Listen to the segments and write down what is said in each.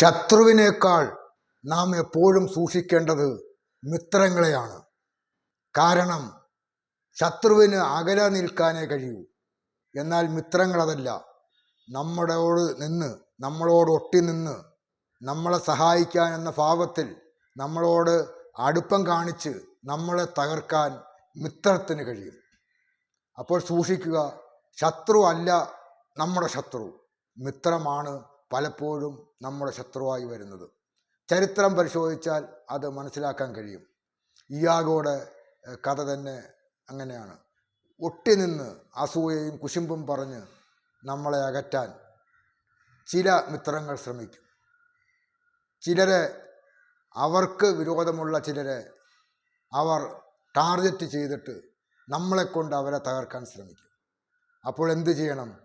ശത്രുവിനേക്കാൾ നാം എപ്പോഴും സൂക്ഷിക്കേണ്ടത് മിത്രങ്ങളെയാണ്. കാരണം ശത്രുവിന് അകലെ നിൽക്കാനേ കഴിയൂ. എന്നാൽ മിത്രങ്ങളതല്ല. നമ്മളോട് നിന്ന് നമ്മളോട് ഒട്ടി നിന്ന് നമ്മളെ സഹായിക്കാൻ എന്ന ഭാവത്തിൽ നമ്മളോട് അടുപ്പം കാണിച്ച് നമ്മളെ തകർക്കാൻ മിത്രത്തിന് കഴിയും. അപ്പോൾ സൂക്ഷിക്കുക ശത്രു അല്ല നമ്മുടെ ശത്രു. മിത്രമാണ് പലപ്പോഴും നമ്മുടെ ശത്രുവായി വരുന്നത്. ചരിത്രം പരിശോധിച്ചാൽ അത് മനസ്സിലാക്കാൻ കഴിയും. ഇയാഗോടെ കഥ തന്നെ അങ്ങനെയാണ്. ഒട്ടി നിന്ന് അസൂയയും കുശുമ്പും പറഞ്ഞ് നമ്മളെ അകറ്റാൻ ചില മിത്രങ്ങൾ ശ്രമിക്കും. ചിലരെ അവർക്ക് വിരോധമുള്ള ചിലരെ അവർ ടാർഗറ്റ് ചെയ്തിട്ട് നമ്മളെക്കൊണ്ട് അവരെ തകർക്കാൻ ശ്രമിക്കും. അപ്പോൾ എന്ത് ചെയ്യണം?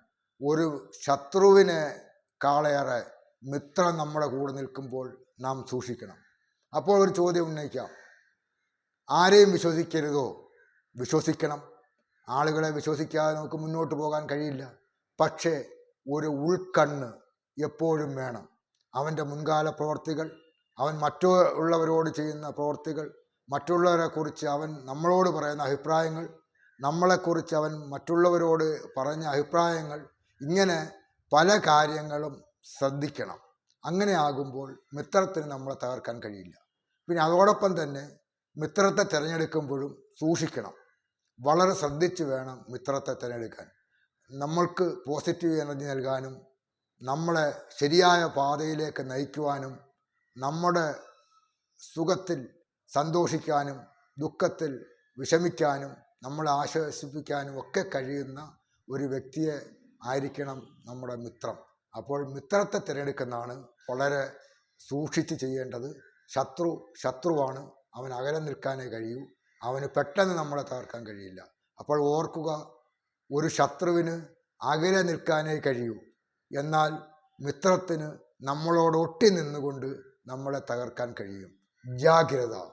ഒരു ശത്രുവിനെ കാളേറെ മിത്രം നമ്മുടെ കൂടെ നിൽക്കുമ്പോൾ നാം സൂക്ഷിക്കണം. അപ്പോൾ ഒരു ചോദ്യം ഉന്നയിക്കാം. ആരെയും വിശ്വസിക്കരുതോ? വിശ്വസിക്കണം. ആളുകളെ വിശ്വസിക്കാതെ നമുക്ക് മുന്നോട്ട് പോകാൻ കഴിയില്ല. പക്ഷേ ഒരു ഉൾക്കണ്ണ് എപ്പോഴും വേണം. അവന്റെ മുൻകാല പ്രവർത്തികൾ അവൻ മറ്റുള്ളവരോട് ചെയ്യുന്ന പ്രവർത്തികൾ മറ്റുള്ളവരെ കുറിച്ച് അവൻ നമ്മളോട് പറയുന്ന അഭിപ്രായങ്ങൾ നമ്മളെക്കുറിച്ച് അവൻ മറ്റുള്ളവരോട് പറഞ്ഞ അഭിപ്രായങ്ങൾ ഇങ്ങനെ പല കാര്യങ്ങളും ശ്രദ്ധിക്കണം. അങ്ങനെ ആകുമ്പോൾ മിത്രത്തിന് നമ്മളെ തകർക്കാൻ കഴിയില്ല. പിന്നെ അതോടൊപ്പം തന്നെ മിത്രത്തെ തിരഞ്ഞെടുക്കുമ്പോഴും സൂക്ഷിക്കണം. വളരെ ശ്രദ്ധിച്ച് വേണം മിത്രത്തെ തിരഞ്ഞെടുക്കാൻ. നമ്മൾക്ക് പോസിറ്റീവ് എനർജി നൽകാനും നമ്മളെ ശരിയായ പാതയിലേക്ക് നയിക്കുവാനും നമ്മുടെ സുഖത്തിൽ സന്തോഷിക്കാനും ദുഃഖത്തിൽ വിഷമിക്കാനും നമ്മളെ ആശ്വസിപ്പിക്കാനും ഒക്കെ കഴിയുന്ന ഒരു വ്യക്തിയെ ആയിരിക്കണം നമ്മുടെ മിത്രം. അപ്പോൾ മിത്രത്തെ തിരഞ്ഞെടുക്കുന്നതാണ് വളരെ സൂക്ഷിച്ച് ചെയ്യേണ്ടത്. ശത്രു ശത്രുവാണ്. അവൻ അകലെ നിൽക്കാനേ കഴിയൂ. അവന് പെട്ടെന്ന് നമ്മളെ തകർക്കാൻ കഴിയില്ല. അപ്പോൾ ഓർക്കുക ഒരു ശത്രുവിന് അകലെ നിൽക്കാനേ കഴിയൂ. എന്നാൽ മിത്രത്തിന് നമ്മളോട് ഒട്ടി നിന്നുകൊണ്ട് നമ്മളെ തകർക്കാൻ കഴിയും. ജാഗ്രത.